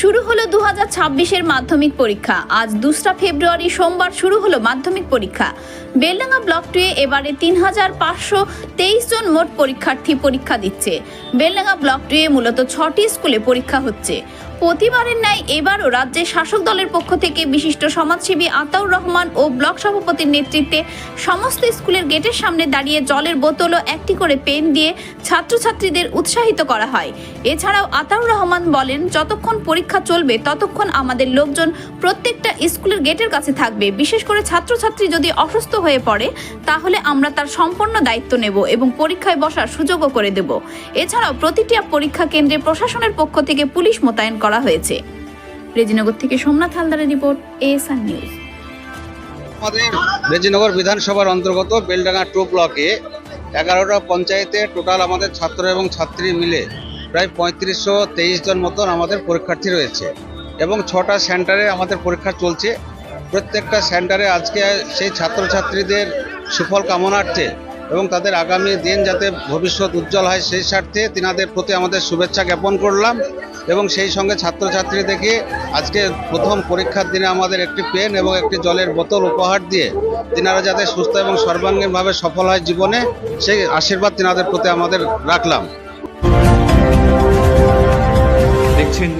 শুরু হলো দু হাজার মাধ্যমিক পরীক্ষা। আজ দুসরা ফেব্রুয়ারি সোমবার শুরু হলো মাধ্যমিক পরীক্ষা। বেলডাঙ্গা ব্লক টুয়ে এবারে তিন হাজার পাঁচশো তেইশ জন মোট পরীক্ষার্থী পরীক্ষা দিচ্ছে। বেলডাঙ্গা ব্লক টুয়ে মূলত ছটি স্কুলে পরীক্ষা হচ্ছে। প্রতিবারের ন্যায় এবারও রাজ্যের শাসক দলের পক্ষ থেকে বিশিষ্ট সমাজসেবী আতাউর রহমান ও ব্লক সভাপতির নেতৃত্বে সমস্ত স্কুলের গেটের সামনে দাঁড়িয়ে জলের বোতল ও একটি করে পেন দিয়ে ছাত্রছাত্রীদের উৎসাহিত করা হয়। এছাড়াও আতাউর রহমান বলেন, যতক্ষণ পরীক্ষা চলবে, ততক্ষণ আমাদের লোকজন প্রত্যেকটা স্কুলের গেটের কাছে থাকবে। বিশেষ করে ছাত্রছাত্রী যদি অসুস্থ হয়ে পড়ে, তাহলে আমরা তার সম্পূর্ণ দায়িত্ব নেব এবং পরীক্ষায় বসার সুযোগও করে দেব। এছাড়াও প্রতিটি পরীক্ষা কেন্দ্রে প্রশাসনের পক্ষ থেকে পুলিশ মোতায়েন করা হয়েছে। রেজিনগর থেকে সোমনাথ হালদারের রিপোর্ট, এএসআর নিউজ। আমাদের রেজিনগর বিধানসভার অন্তর্গত বেলডাঙ্গা টু ব্লকে এগারোটা পঞ্চায়েতে টোটাল আমাদের ছাত্র এবং ছাত্রী মিলে প্রায় পঁয়ত্রিশশো তেইশ জন মতন আমাদের পরীক্ষার্থী রয়েছে এবং ছটা সেন্টারে আমাদের পরীক্ষা চলছে। প্রত্যেকটা সেন্টারে আজকে সেই ছাত্রছাত্রীদের সুফল কামনার্থে এবং তাদের আগামী দিন যাতে ভবিষ্যৎ উজ্জ্বল হয় সেই স্বার্থে তিনাদের প্রতি আমাদের শুভেচ্ছা জ্ঞাপন করলাম। এবং সেই সঙ্গে ছাত্রছাত্রীদেরকে আজকে প্রথম পরীক্ষার দিনে আমাদের একটি পেন এবং একটি জলের বোতল উপহার দিয়ে তিনারা যাতে সুস্থ এবং সর্বাঙ্গীনভাবে সফল হয় জীবনে, সেই আশীর্বাদ তিনাদের প্রতি আমাদের রাখলাম। দেখছেন